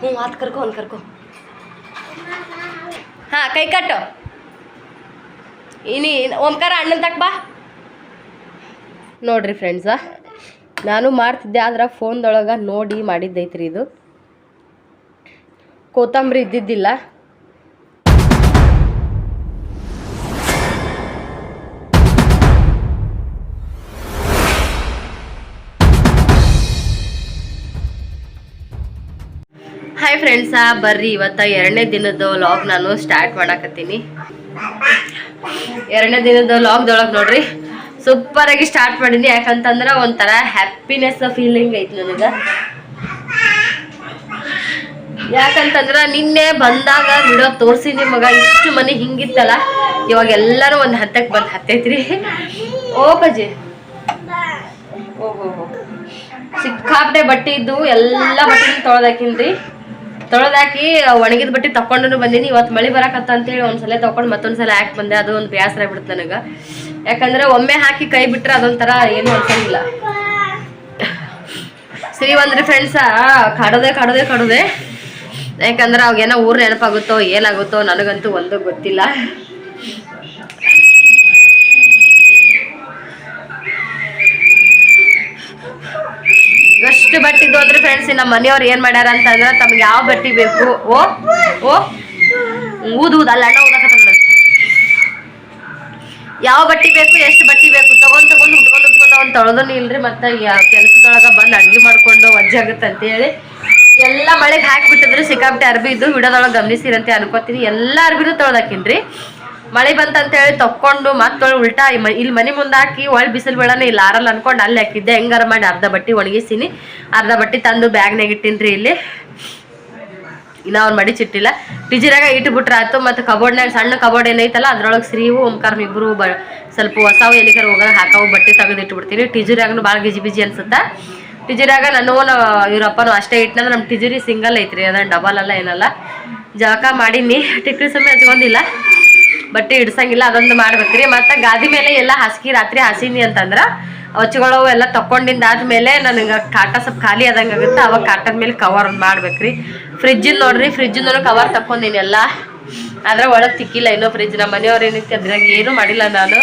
ಹ್ಞೂ ಅದು ಕರ್ಕೊ ಒಂದು ಕರ್ಕೊ. ಹಾಂ, ಕೈ ಕಟ್ಟು. ಇನಿ, ಓಂಕಾರ ಅಣ್ಣನ ತಕ್ಕ ಬಾ. ನೋಡ್ರಿ ಫ್ರೆಂಡ್ಸ ನಾನು ಮಾಡ್ತಿದ್ದೆ, ಆದ್ರೆ ಫೋನ್ದೊಳಗೆ ನೋಡಿ ಮಾಡಿದ್ದೈತ್ರಿ ಇದು. ಕೊತ್ತಂಬರಿ ಇದ್ದಿದ್ದಿಲ್ಲ. ಹಾಯ್ ಫ್ರೆಂಡ್ಸ ಬರ್ರಿ, ಇವತ್ತ ಎರಡನೇ ದಿನದ ಲಾಗ್ ನಾನು ಸ್ಟಾರ್ಟ್ ಮಾಡಾಕತ್ತೀನಿ. ಎರಡನೇ ದಿನದ ಲಾಗ್ದೊಳಗೆ ನೋಡ್ರಿ ಸೂಪರ್ ಆಗಿ ಸ್ಟಾರ್ಟ್ ಮಾಡೀನಿ. ಯಾಕಂತಂದ್ರೆ ಒಂಥರ ಹ್ಯಾಪಿನೆಸ್ ಫೀಲಿಂಗ್ ಐತಿ ನನಗೆ. ಯಾಕಂತಂದ್ರ ನಿನ್ನೆ ಬಂದಾಗ ವಿಡಿಯೋ ತೋರಿಸಿ ನಿಮಗೆ ಇಷ್ಟು ಮನೆ ಹಿಂಗಿತ್ತಲ್ಲ, ಇವಾಗ ಎಲ್ಲರೂ ಒಂದು ಹತ್ತಕ್ಕೆ ಬಂದು ಹತ್ತೈತ್ರಿ. ಓ ಬಜೆ ಓಹೋ ಸಿಕ್ಕಾಪಟ್ಟೆ ಬಟ್ಟೆ ಇದ್ದು ಎಲ್ಲ ಬಟ್ಟೆ ತೊಳೆದಾಕಿನ್ರಿ. ತೊಳೆದಾಕಿ ಒಣಗಿದ ಬಟ್ಟೆ ತಕೊಂಡು ಬಂದೀನಿ. ಇವತ್ತು ಮಳೆ ಬರಕತ್ತ ಅಂತೇಳಿ ಒಂದ್ಸಲ ತಕೊಂಡು ಮತ್ತೊಂದ್ಸಲ ಹಾಕಿ ಬಂದೆ. ಅದು ಒಂದು ಬೇಸರ ಆಗ್ಬಿಡುತ್ತೆ ನನಗೆ. ಯಾಕಂದ್ರೆ ಒಮ್ಮೆ ಹಾಕಿ ಕೈ ಬಿಟ್ರೆ ಅದೊಂಥರ ಏನು ಅನ್ಸಂಗಿಲ್ಲ. ಸರಿ ಬಂದ್ರೆ ಫ್ರೆಂಡ್ಸ ಕಾಡೋದೆ ಕಾಡೋದೆ ಕಾಡೋದೆ. ಯಾಕಂದ್ರೆ ಅವಾಗೇನೋ ಊರ್ ನೆನಪಾಗುತ್ತೋ, ಏನಾಗುತ್ತೋ ನನಗಂತೂ ಒಂದು ಗೊತ್ತಿಲ್ಲ. ಫ್ರೆಂಡ್ಸ್ ನಮ್ಮ ಮನೆಯವ್ರು ಏನ್ ಮಾಡ್ಯಾರ ಅಂತಂದ್ರೆ ತಮ್ಗೆ ಯಾವ ಬಟ್ಟಿ ಬೇಕು? ಓ ಓ, ಊದ್ ಊದ್, ಅಲ್ಲ, ಅಣ್ಣ ಊದಕತ್ತ. ಯಾವ ಬಟ್ಟಿ ಬೇಕು, ಎಷ್ಟು ಬಟ್ಟಿ ಬೇಕು, ತಗೊಂಡ್ ತಗೊಂಡ್, ಉಟ್ಕೊಂಡು ಉಟ್ಕೊಂಡು ಅವ್ನು ತೊಳೆದನು ಇಲ್ರಿ, ಮತ್ತೆ ಕೆಲಸದೊಳಗ ಬಂದು ಅಡ್ಗೆ ಮಾಡ್ಕೊಂಡು ವಜ್ಜೆ ಆಗುತ್ತೆ ಅಂತ ಹೇಳಿ ಎಲ್ಲ ಮಳೆಗೆ ಹಾಕ್ಬಿಟ್ಟಿದ್ರು, ಸಿಕ್ಕಾಪಟ್ಟೆ ಅರ್ಬಿ ಇದ್ದು ವಿಡೋದೊಳಗೆ ಗಮನಿಸಿರಂತೆ ಅನ್ಕೋತೀನಿ. ಎಲ್ಲ ಅರ್ಬಿನೂ ತೊಳ್ದಾಕಿನ್ರಿ. ಮಳೆ ಬಂತಂತ ಹೇಳಿ ತಕ್ಕೊಂಡು ಮತ್ತೊಳ್ ಉಲ್ಟಾ ಇಲ್ಲಿ ಮನೆ ಮುಂದೆ ಹಾಕಿ ಒಳ್ ಬಿಸಿಲು ಬೀಳನ ಇಲ್ಲ ಆರಲ್ಲ ಅನ್ಕೊಂಡು ಅಲ್ಲಿ ಹಾಕಿದ್ದೆ. ಹೆಂಗಾರ ಮಾಡಿ ಅರ್ಧ ಬಟ್ಟೆ ಒಣಗಿಸಿನಿ. ಅರ್ಧ ಬಟ್ಟೆ ತಂದು ಬ್ಯಾಗ್ನಾಗ ರೀ ಇಲ್ಲಿ. ಇನ್ನು ಅವ್ನು ಮಡಿಚಿಟ್ಟಿಲ್ಲ ಟಿಜಿರಾಗ ಇಟ್ಬಿಟ್ರೆ ಆಯ್ತು. ಮತ್ತು ಕಬೋರ್ಡ್ನಾಗ ಸಣ್ಣ ಕಬೋರ್ಡ್ ಏನೈತಲ್ಲ, ಅದ್ರೊಳಗೆ ಶ್ರೀವು ಓಂಕಾರ ಇಬ್ಬರು ಬ, ಸ್ವಲ್ಪ ಹೊಸವು ಎಲ್ಲಿಗಾರ ಹೋಗೋಣ ಹಾಕವು ಬಟ್ಟೆ ತೆಗೆದು ಇಟ್ಬಿಡ್ತೀನಿ. ಟಿಜಿರಾಗನು ಭಾಳ ಗಿಜಿ ಬಿಜಿ ಅನ್ಸುತ್ತೆ. ಟಿಜಿರಾಗ ನಾನು ಇವರಪ್ಪನು ಅಷ್ಟೇ ಇಟ್ನಂದ್ರೆ ನಮ್ಮ ಟಿಜಿರಿ ಸಿಂಗಲ್ ಐತ್ರಿ. ಅದನ್ನು ಡಬಲ್ ಅಲ್ಲ ಏನಲ್ಲ. ಜಳಕ ಮಾಡೀನಿ. ಟಿಕ್ರಿ ಸಮಯ ಹಚ್ಕೊಂಡಿಲ್ಲ. ಬಟ್ಟೆ ಇಡ್ಸಂಗಿಲ್ಲ, ಅದೊಂದು ಮಾಡ್ಬೇಕ್ರಿ. ಮತ್ತೆ ಗಾದಿ ಮೇಲೆ ಎಲ್ಲ ಹಾಸಿಗೆ ರಾತ್ರಿ ಹಾಸಿನಿ ಅಂತಂದ್ರ ಅವಚ್ಗಳು ಎಲ್ಲ ತಕೊಂಡಿಂದ ಆದ್ಮೇಲೆ ನನಗೆ ಕಾಟ ಸ್ವಲ್ಪ ಖಾಲಿ ಆದಂಗೆ ಆಗುತ್ತೆ, ಅವಾಗ ಕಾಟದ ಮೇಲೆ ಕವರ್ ಒಂದು ಮಾಡ್ಬೇಕ್ರಿ. ಫ್ರಿಜ್ಜಿಂದ ನೋಡ್ರಿ ಫ್ರಿಜ್ಜಿಂದ ಕವರ್ ತಕೊಂಡಿನಿ ಎಲ್ಲ. ಆದ್ರೆ ಒಳಗೆ ತಿಕ್ಕಿಲ್ಲ, ಇನ್ನೂ ಫ್ರಿಜ್ ನಮ್ಮ ಮನೆಯವ್ರು ಏನಕ್ಕೆ ಅದ್ರಾಗ ಏನು ಮಾಡಿಲ್ಲ ನಾನು.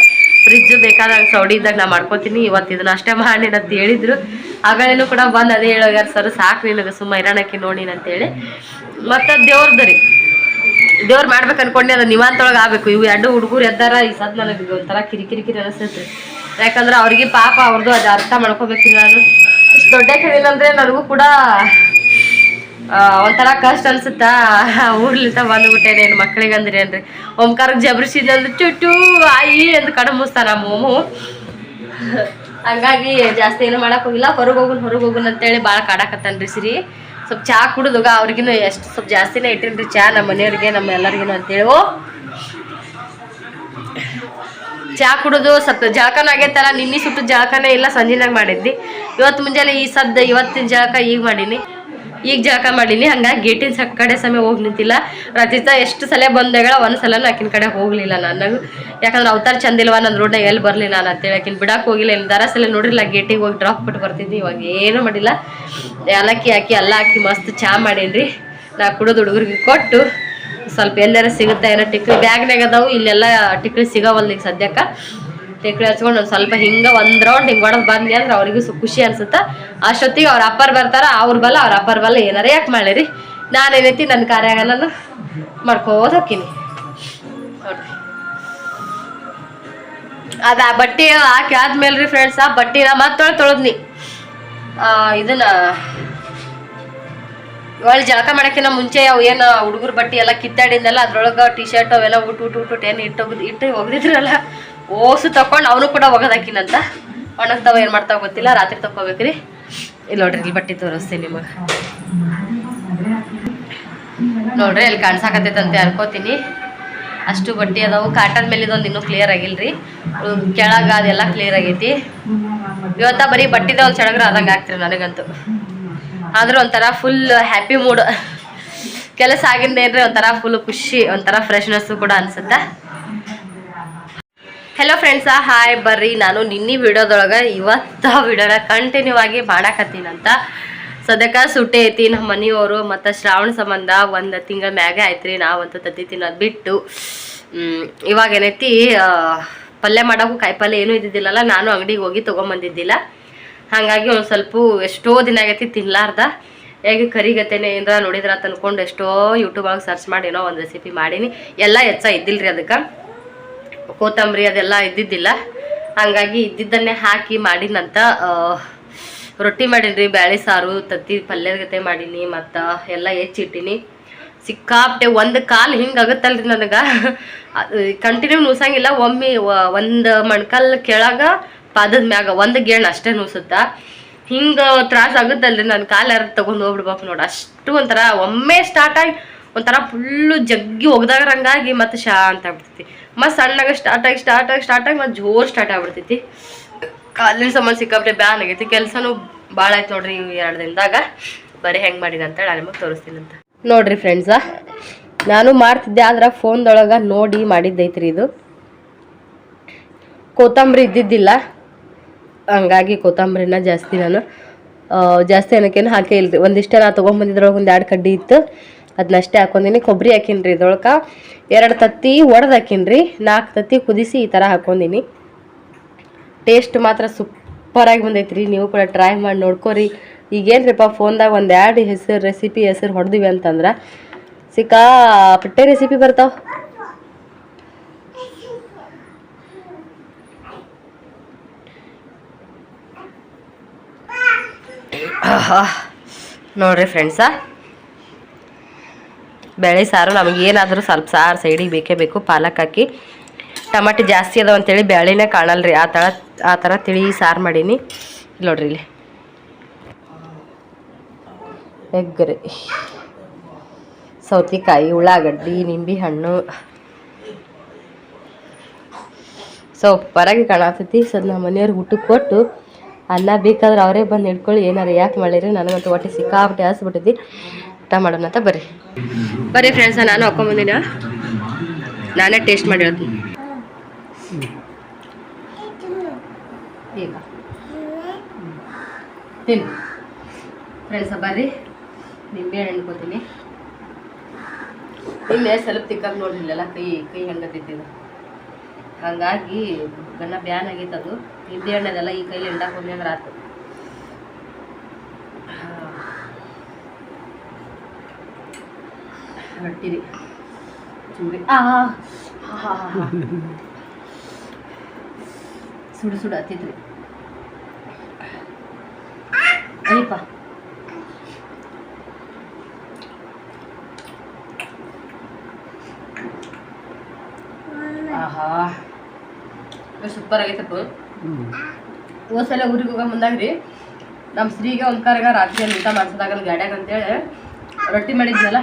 ಫ್ರಿಜ್ ಬೇಕಾದಾಗ ಸೌಡಿ ಇದ್ದಾಗ ನಾ ಮಾಡ್ಕೋತೀನಿ, ಇವತ್ತು ಇದನ್ನ ಅಷ್ಟೇ ಮಾಡಿ ಅಂತ ಹೇಳಿದ್ರು. ಆಗಳೇನು ಕೂಡ ಬಂದು ಅದೇ ಹೇಳೋಗ್ಯಾರ, ಸರ್, ಸಾಕು ನಿನಗೆ ಸುಮ್ಮ ಇರಾಣಕ್ಕೆ ನೋಡಿ ಅಂತೇಳಿ. ಮತ್ತು ದೇವ್ರದ್ದು ರೀ. ದೇವ್ರು ಮಾಡ್ಬೇಕು ಅನ್ಕೊಂಡೆ ಅದು ನಿವಾಂತೊಳಗೆ ಆಗ್ಬೇಕು. ಇವು ಎರಡು ಹುಡುಗರು ಎದ್ದಾರ, ಈ ಸದ್ ನನಗೆ ಒಂಥರ ಕಿರಿಕಿರಿ ಕಿರಿ ಯಾಕಂದ್ರೆ ಅವ್ರಿಗೆ ಪಾಪ ಅವ್ರದ್ದು ಅದು ಅರ್ಥ ಮಾಡ್ಕೋಬೇಕು ನಾನು. ಇಷ್ಟು ದೊಡ್ಡ ಕೇಳಿನಂದ್ರೆ ನನಗೂ ಕೂಡ ಒಂಥರ ಕಷ್ಟ ಅನ್ಸುತ್ತಾ? ಊರ್ಲಿಂದ ಬಂದ್ಬಿಟ್ಟೇನೆ ಏನು ಮಕ್ಳಿಗೆ ಅಂದ್ರೆ ಏನ್ರಿ ಓಂಕಾರಕ್ಕೆ ಜಬ್ರಿಸಿದಂದ್ರೆ ಚುಟ್ಟು ಆಯಿ ಅಂತ ಕಡ ಮುಸ್ತಾನ ಮೋಮು. ಹಂಗಾಗಿ ಜಾಸ್ತಿ ಏನು ಮಾಡಕ್ ಹೋಗಿಲ್ಲ. ಹೊರಗೆ ಹೋಗುನ್, ಹೊರಗೆ ಅಂತೇಳಿ ಭಾಳ ಕಾಡಕತ್ತನ್ರಿ ಸಿರಿ. ಸ್ವಲ್ಪ ಚಾ ಕುಡಿದಾಗ ಅವ್ರಿಗಿನ್ನು ಎಷ್ಟು ಸ್ವಲ್ಪ ಜಾಸ್ತಿನೇ ಇಟ್ಟಿನ್ರಿ ಚಾ ನಮ್ಮ ಮನೆಯವ್ರಿಗೆ, ನಮ್ಮ ಎಲ್ಲರಿಗೂ ಅಂತೇಳಿ. ಚಹಾ ಚಾ ಕುಡಿದು ಸ್ವಲ್ಪ ಜಳಕನ ಆಗೈತಲ್ಲ, ನಿನ್ನೆ ಸುಟ್ಟು ಜಳಕನೇ ಇಲ್ಲ, ಸಂಜೆನಾಗ ಮಾಡಿದ್ವಿ ಇವತ್ತು ಮುಂಜಾನೆ ಈ ಸದ್ದು ಇವತ್ತಿನ ಜಳಕ ಈಗ ಮಾಡೀನಿ. ಈಗ ಜಳಕ ಮಾಡೀನಿ, ಹಂಗಾಗಿ ಗೇಟಿನ ಸ ಕಡೆ ಸಮಯ ಹೋಗಿ ನಿಂತಿಲ್ಲ. ರಚಿತ ಎಷ್ಟು ಸಲ ಬಂದಾಗ ಒಂದು ಸಲ ಆಕಿನ ಕಡೆ ಹೋಗಲಿಲ್ಲ ನನಗೂ ಯಾಕಂದ್ರೆ ಅವತಾರ ಚಂದಿಲ್ವ ನನ್ನ ರೋಡ್ನಾಗ ಎಲ್ಲಿ ಬರಲಿ ನಾನು ಅಂತೇಳಿ ಆಕಿನ ಬಿಡಕ್ಕೆ ಹೋಗಿಲ್ಲ. ಇನ್ನು ದರ ಸಲ ನೋಡಿಲ್ಲ ಗೇಟಿಗೆ ಹೋಗಿ ಡ್ರಾಪ್ ಬಿಟ್ಟು ಬರ್ತಿದ್ವಿ. ಇವಾಗ ಏನೂ ಮಾಡಿಲ್ಲ. ಏಲಕ್ಕಿ ಹಾಕಿ ಎಲ್ಲ ಹಾಕಿ ಮಸ್ತ್ ಚಾ ಮಾಡೀನಿ ನಾ ಕುಡಿದು ಹುಡುಗರಿಗೆ ಕೊಟ್ಟು ಸ್ವಲ್ಪ ಎಲ್ಲಾರ ಸಿಗುತ್ತೆ ಏನೋ ಟಿಕ್ಲಿ ಬ್ಯಾಗ್ನಾಗ ಅದಾವು, ಇಲ್ಲೆಲ್ಲ ಟಿಕ್ಲಿ ಸಿಗವಲ್ಲ ಈಗ ಸದ್ಯಕ್ಕೆ. ಟಿಕ್ಲಿ ಹಚ್ಕೊಂಡು ಒಂದು ಸ್ವಲ್ಪ ಹಿಂಗೆ ಒಂದು ರೌಂಡ್ ಹಿಂಗೆ ಹೊಡೆದು ಬಂದ್ನಿ ಅಂದ್ರೆ ಅವ್ರಿಗೂ ಸ್ವಲ್ಪ ಖುಷಿ ಅನ್ಸುತ್ತೆ. ಅಷ್ಟೊತ್ತಿಗೆ ಅವ್ರ ಅಪ್ಪರ್ ಬರ್ತಾರ, ಅವ್ರ ಬಲ, ಅವ್ರ ಅಪ್ಪರ್ ಬಲ ಏನಾರ ಯಾಕೆ ಮಾಡಿರಿ ಏನೈತಿ ನನ್ನ ಕಾರ್ಯಾಗ ನಾನು ಮಾಡ್ಕೋತ ಹೋಗ್ತೀನಿ ನೋಡ್ರಿ. ಅದ ಆ ಬಟ್ಟೆ ಹಾಕಿ ಆದ್ಮೇಲೆ ರೀ ಫ್ರೆಂಡ್ಸ್ ಆ ಬಟ್ಟಿನ ತೊಳದ್ನಿ. ತೊಳೆದ್ನಿ ಇದನ್ನ ಒಳ್ಳೆ ಜಳಕ ಮಾಡಕ್ಕಿಂತ ಮುಂಚೆ ಅವು ಏನು ಹುಡುಗರು ಬಟ್ಟೆ ಎಲ್ಲ ಕಿತ್ತಾಡಿದ್ನಲ್ಲ, ಅದ್ರೊಳಗೆ ಟಿ ಶರ್ಟ್ ಅವೆಲ್ಲ ಊಟ ಊಟ ಊಟ ಏನು ಇಟ್ಟು ಇಟ್ಟು ಒಗ್ದಿದ್ರಲ್ಲ ಓಸು ತಕೊಂಡು ಅವನು ಕೂಡ ಒಗದಾಕಿನಂತ. ಒಣಗ್ತಾವ, ಏನು ಮಾಡ್ತಾವ ಗೊತ್ತಿಲ್ಲ, ರಾತ್ರಿ ತಗೋಬೇಕ್ರಿ ಇಲ್ಲಿ ನೋಡ್ರಿ, ಇಲ್ಲಿ ಬಟ್ಟೆ ತೋರಿಸ್ತೀನಿ ನಿಮಗೆ. ನೋಡ್ರಿ, ಅಲ್ಲಿ ಕಾಣ್ಸಾಕತ್ತೈತಂತೆ ಅನ್ಕೋತೀನಿ. ಅಷ್ಟು ಬಟ್ಟೆ ಅದಾವು. ಕಾಟನ್ ಮೇಲೆ ಇದೊಂದು ಇನ್ನೂ ಕ್ಲಿಯರ್ ಆಗಿಲ್ರಿ. ಕೆಳಗ ಅದೆಲ್ಲ ಕ್ಲಿಯರ್ ಆಗೈತಿ. ಇವತ್ತ ಬರೀ ಬಟ್ಟಿದ ಒಂದು ಚಡಗ್ರ ಆದಂಗೆ ಆಗ್ತಿರಿ ನನಗಂತೂ. ಆದ್ರೂ ಒಂಥರ ಫುಲ್ ಹ್ಯಾಪಿ ಮೂಡ್ ಕೆಲಸ ಆಗಿಂದ ಏನ್ರಿ, ಒಂಥರ ಫುಲ್ ಖುಷಿ, ಒಂಥರ ಫ್ರೆಶ್ನೆಸ್ ಕೂಡ ಅನ್ಸುತ್ತೆ. ಹೆಲೋ ಫ್ರೆಂಡ್ಸ ಹಾಯ್ ಬರ್ರಿ. ನಾನು ನಿನ್ನೆ ವಿಡಿಯೋದೊಳಗೆ ಇವತ್ತ ವಿಡಿಯೋನ ಕಂಟಿನ್ಯೂ ಆಗಿ ಮಾಡಾಕತ್ತೀನಂತ ಸದ್ಯಕ್ಕೆ ಸುಟ್ಟಿ ಐತಿ ನಮ್ಮ ಮನೆಯವರು ಮತ್ತು ಶ್ರಾವಣ ಸಂಬಂಧ ಒಂದು ತಿಂಗಳ ಮ್ಯಾಗೆ ಆಯ್ತ್ರಿ ನಾವಂತೂ ತತ್ತಿ ತಿನ್ನೋದು ಬಿಟ್ಟು. ಇವಾಗ ಏನೈತಿ ಪಲ್ಯ ಮಾಡೋಕ್ಕೂ ಕಾಯಿ ಪಲ್ಯ ಏನೂ ಇದ್ದಿದ್ದಿಲ್ಲಲ್ಲ, ನಾನು ಅಂಗಡಿಗೆ ಹೋಗಿ ತೊಗೊಂಬಂದಿದ್ದಿಲ್ಲ. ಹಾಗಾಗಿ ಒಂದು ಸ್ವಲ್ಪ ಎಷ್ಟೋ ದಿನ ಆಗೈತಿ ತಿನ್ಲಾರ್ದ. ಹೇಗೆ ಕರಿಗತ್ತೇನೆ ಏನಾರ ನೋಡಿದ್ರೆ ತಂದ್ಕೊಂಡು ಎಷ್ಟೋ ಯೂಟ್ಯೂಬ್ ಒಳಗೆ ಸರ್ಚ್ ಮಾಡಿ ಏನೋ ಒಂದು ರೆಸಿಪಿ ಮಾಡೀನಿ. ಎಲ್ಲ ಹೆಚ್ಚ ಇದ್ದಿಲ್ಲ ರೀ ಅದಕ್ಕೆ. ಕೊತ್ತಂಬರಿ ಅದೆಲ್ಲ ಇದ್ದಿದ್ದಿಲ್ಲ. ಹಂಗಾಗಿ ಇದ್ದಿದ್ದನ್ನೇ ಹಾಕಿ ಮಾಡಿನಂತ ರೊಟ್ಟಿ ಮಾಡೀನಿ ಬ್ಯಾಳೆ ಸಾರು, ತತ್ತಿ ಪಲ್ಯದ ಗತೆ ಮಾಡೀನಿ, ಮತ್ತು ಎಲ್ಲ ಹೆಚ್ಚಿಟ್ಟಿನಿ ಸಿಕ್ಕಾಪಟ್ಟೆ ಒಂದು ಕಾಲು ಹಿಂಗೆ ಆಗುತ್ತಲ್ರಿ ನನಗೆ. ಕಂಟಿನ್ಯೂ ನೂಸಂಗಿಲ್ಲ, ಒಮ್ಮೆ ಒಂದು ಮಣ್ಕಲ್ ಕೆಳಗ ಪಾದದ ಮ್ಯಾಗ ಒಂದು ಗೇಣ್ ಅಷ್ಟೇ ನೂಸುತ್ತಾ. ಹಿಂಗೆ ತ್ರಾಸ ಆಗುತ್ತಲ್ರಿ ನನ್ನ ಕಾಲು, ಯಾರು ತಗೊಂಡು ಹೋಗ್ಬಿಡ್ಬೇಕು ನೋಡಿ. ಅಷ್ಟು ಒಂಥರ ಒಮ್ಮೆ ಸ್ಟಾರ್ಟ್ ಆಗಿ ಒಂಥರ ಫುಲ್ಲು ಜಗ್ಗಿ ಒಗ್ದಾಗ್ರಂಗಾಗಿ ಮತ್ತೆ ಶಾಂತ ಆಗ್ಬಿಡ್ತೈತಿ. ಮತ್ತೆ ಸಣ್ಣಾಗ ಸ್ಟಾರ್ಟ್ ಆಗಿ ಸ್ಟಾರ್ಟ್ ಆಗಿ ಸ್ಟಾರ್ಟ್ ಆಗಿ ಮತ್ತೆ ಜೋರು ಸ್ಟಾರ್ಟ್ ಆಗ್ಬಿಡ್ತೈತಿ. ಕಾಲಿನ ಸಂಬಂಧ ಸಿಕ್ಕಾಪಟ್ಟೆ ಬ್ಯಾನ್ ಆಗೈತಿ. ಕೆಲಸನೂ ಭಾಳ ಆಯ್ತು ನೋಡ್ರಿ ಇವು ಎರಡು ದಿನದಾಗ. ಬರೀ ಹೆಂಗೆ ಮಾಡಿದ ಅಂತ ನಾನು ನಿಮಗೆ ತೋರಿಸ್ತೀನಿ ಅಂತ. ನೋಡ್ರಿ ಫ್ರೆಂಡ್ಸ ನಾನು ಮಾಡ್ತಿದ್ದೆ ಆದ್ರೆ ಫೋನ್ದೊಳಗೆ ನೋಡಿ ಮಾಡಿದ್ದೈತ್ರಿ ಇದು. ಕೊತ್ತಂಬರಿ ಇದ್ದಿದ್ದಿಲ್ಲ. ಹಂಗಾಗಿ ಕೊತ್ತಂಬರಿನ ಜಾಸ್ತಿ ನಾನು ಜಾಸ್ತಿ ಏನಕ್ಕೇನು ಹಾಕೇ ಇಲ್ರಿ. ಒಂದಿಷ್ಟೇ ನಾ ತೊಗೊಂಬಂದಿದ್ರೊಳಗೆ ಒಂದು ಎರಡು ಕಡ್ಡಿ ಇತ್ತು. ಅದನ್ನಷ್ಟೇ ಹಾಕೊಂಡಿನಿ ಕೊಬ್ಬರಿ ಹಾಕಿನ್ರಿ ಇದೊಳಕ ಎರಡು ತತ್ತಿ ಒಡೆದು ಹಾಕಿನ್ರಿ. ನಾಲ್ಕು ತತ್ತಿ ಕುದಿಸಿ ಈ ಥರ ಹಾಕೊಂಡಿನಿ ಟೇಸ್ಟ್ ಮಾತ್ರ ಸೂಪರಾಗಿ ಬಂದೈತ್ರಿ. ನೀವು ಕೂಡ ಟ್ರೈ ಮಾಡಿ ನೋಡ್ಕೊರಿ. ಈಗೇನ್ರಿಪ್ಪ ಫೋನ್ದಾಗ ಒಂದು ಎರಡು ಹೆಸರು ರೆಸಿಪಿ ಹೆಸರು ಹೊಡೆದಿವಿ ಅಂತಂದ್ರೆ ಸಿಕ್ಕಾಪಟ್ಟೆ ರೆಸಿಪಿ ಬರ್ತಾವ. ನೋಡ್ರಿ ಫ್ರೆಂಡ್ಸ ಬೇಳೆ ಸಾರು, ನಮಗೆ ಏನಾದರೂ ಸ್ವಲ್ಪ ಸಾರು ಸೈಡಿಗೆ ಬೇಕೇ ಬೇಕು, ಪಾಲಕ್ ಹಾಕಿ. ಟಮಾಟಿ ಜಾಸ್ತಿ ಅದಾವ ಅಂತೇಳಿ ಬೇಳೆನೇ ಕಾಣಲ್ಲ ರೀ ಆ ಥರ ಆ ಥರ ತಿಳಿ ಸಾರು ಮಾಡೀನಿ. ನೋಡ್ರಿ ಇಲ್ಲಿ. ಎಗ್ಗರಿ. ಸೌತೆಕಾಯಿ, ಉಳ್ಳಾಗಡ್ಡಿ, ನಿಂಬೆ ಹಣ್ಣು. ಸೊ ಪರಾಗಿ ಕಾಣತೈತಿ. ಸೊ, ನಮ್ಮ ಮನೆಯವ್ರಿಗೆ ಊಟಕ್ಕೆ ಕೊಟ್ಟು ಅನ್ನ ಬೇಕಾದ್ರೆ ಅವರೇ ಬಂದು ಹಿಡ್ಕೊಳ್ಳಿ. ಏನಾರು ಯಾಕೆ ಮಾಡಿರಿ? ನನಗಂತೂ ಹೊಟ್ಟೆ ಸಿಕ್ಕಾಪಟ್ಟೆ ಹಸ್ಬಿಟ್ಟೈತಿ ಊಟ ಮಾಡೋಣ ಅಂತ ಬರ್ರಿ. ಬರ್ರಿ ಫ್ರೆಂಡ್ಸ ನಾನು ಹಾಕೊಂಬಂದಿನ ನಾನೇ ಟೇಸ್ಟ್ ಮಾಡಿ ಹೇಳ್ತೀನಿ ಈಗ. ತಿನ್ನು. ಫ್ರೆಂಡ್ಸ ಬರ್ರಿ. ನಿಂಬೆ ಹಣ್ಣು ಅನ್ಕೋತೀನಿ. ನಿನ್ನೆ ಸ್ವಲ್ಪ ತಿಕ್ಕಾಗಿ ನೋಡಲಿಲ್ಲ ಕೈ ಕೈ ಹಂಗತ್ತಿದ್ದು ಹಂಗಾಗಿ ಗಣ್ಣ ಬ್ಯಾನ್ ಆಗೈತೆ ಅದು. ನಿಂಬೆ ಹಣ್ಣದೆಲ್ಲ ಈ ಕೈಲಿ ಎಂಡಾಕ್ ಹೋಗಿ ಆತು. ರೊಟ್ಟಿರಿ ಚೂರಿ ಆ ಸುಡು ಸುಡು ಹತ್ತಿದ್ರಿ ಅಯ್ಯಪ್ಪ. ಆಹಾ. ಸೂಪರ್ ಆಗೈತಪ್ಪ ಹೋದ್ಸಲ ಊರಿಗೆ ಹೋಗೋ ಮುಂದಾಗ್ರಿ. ನಮ್ಮ ಸ್ತ್ರೀಗೆ ಒಂದು ಕರೆಗ ರಾತ್ರಿ ಅಲ್ಲಿ ಊಟ ಮಾಡಿಸಿದಾಗ ಗಾಡ್ಯಾಗ ಅಂತೇಳಿ. ರೊಟ್ಟಿ ಮಾಡಿದ್ನಲ್ಲ.